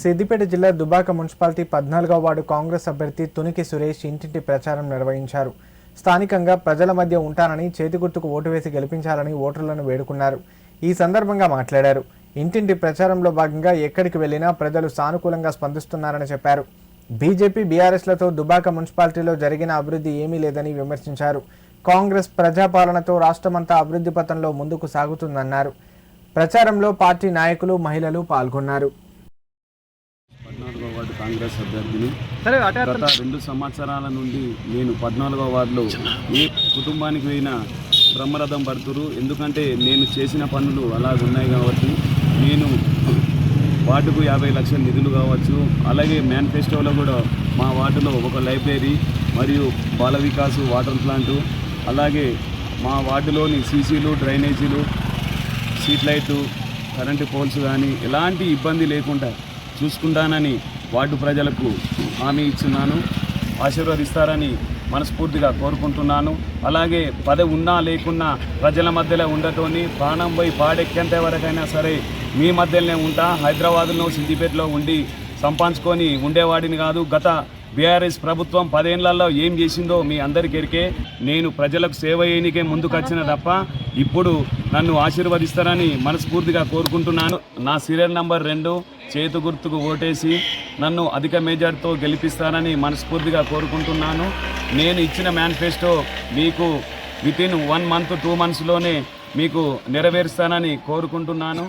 సిద్దిపేట జిల్లా దుబాక మున్సిపాలిటీ పద్నాలుగో వార్డు కాంగ్రెస్ అభ్యర్థి తునికి సురేష్ ఇంటింటి ప్రచారం నిర్వహించారు. స్థానికంగా ప్రజల మధ్య ఉంటానని చేతిగుర్తుకు ఓటు వేసి గెలిపించాలని ఓటర్లను వేడుకున్నారు. ఈ సందర్భంగా మాట్లాడారు. ఇంటింటి ప్రచారంలో భాగంగా ఎక్కడికి వెళ్ళినా ప్రజలు సానుకూలంగా స్పందిస్తున్నారని చెప్పారు. బీజేపీ బీఆర్ఎస్లతో దుబాక మున్సిపాలిటీలో జరిగిన అభివృద్ధి ఏమీ లేదని విమర్శించారు. కాంగ్రెస్ ప్రజాపాలనతో రాష్ట్రమంతా అభివృద్ధి పథంలో ముందుకు సాగుతుందన్నారు. ప్రచారంలో పార్టీ నాయకులు మహిళలు పాల్గొన్నారు. కాంగ్రెస్ అభ్యర్థిని. గత రెండు సంవత్సరాల నుండి నేను పద్నాలుగో వార్డులో ఏ కుటుంబానికి పోయినా బ్రహ్మరథం పడుతురు. ఎందుకంటే నేను చేసిన పనులు అలాగ ఉన్నాయి కాబట్టి నేను వార్డుకు యాభై లక్షల నిధులు కావచ్చు అలాగే మేనిఫెస్టోలో కూడా మా వార్డులో ఒక లైబ్రరీ మరియు బాల వికాస్ వాటర్ ప్లాంటు అలాగే మా వార్డులోని సీసీలు డ్రైనేజీలు స్ట్రీట్ లైట్లు కరెంటు పోల్స్ కానీ ఎలాంటి ఇబ్బంది లేకుండా చూసుకుంటానని వార్డు ప్రజలకు హామీ ఇచ్చున్నాను. ఆశీర్వదిస్తారని మనస్ఫూర్తిగా కోరుకుంటున్నాను. అలాగే పదవి ఉన్నా లేకున్నా ప్రజల మధ్యలో ఉండటోని ప్రాణం పోయి పాడెక్కేంత వరకైనా సరే మీ మధ్యలోనే ఉంటా. హైదరాబాద్లో సిద్దిపేటలో ఉండి సంపాదించుకొని ఉండేవాడిని కాదు. గత బీఆర్ఎస్ ప్రభుత్వం పదేళ్ళలో ఏం చేసిందో మీ అందరికీ ఎరికే. నేను ప్రజలకు సేవ చేయనికే ముందుకొచ్చిన తప్ప ఇప్పుడు నన్ను ఆశీర్వదిస్తారని మనస్ఫూర్తిగా కోరుకుంటున్నాను. నా సీరియల్ నంబర్ రెండు చేతు గుర్తుకు ఓటేసి నన్ను అధిక మేజర్తో గెలిపిస్తానని మనస్ఫూర్తిగా కోరుకుంటున్నాను. నేను ఇచ్చిన మేనిఫెస్టో మీకు within one month two మంత్స్లోనే మీకు నెరవేరుస్తానని కోరుకుంటున్నాను.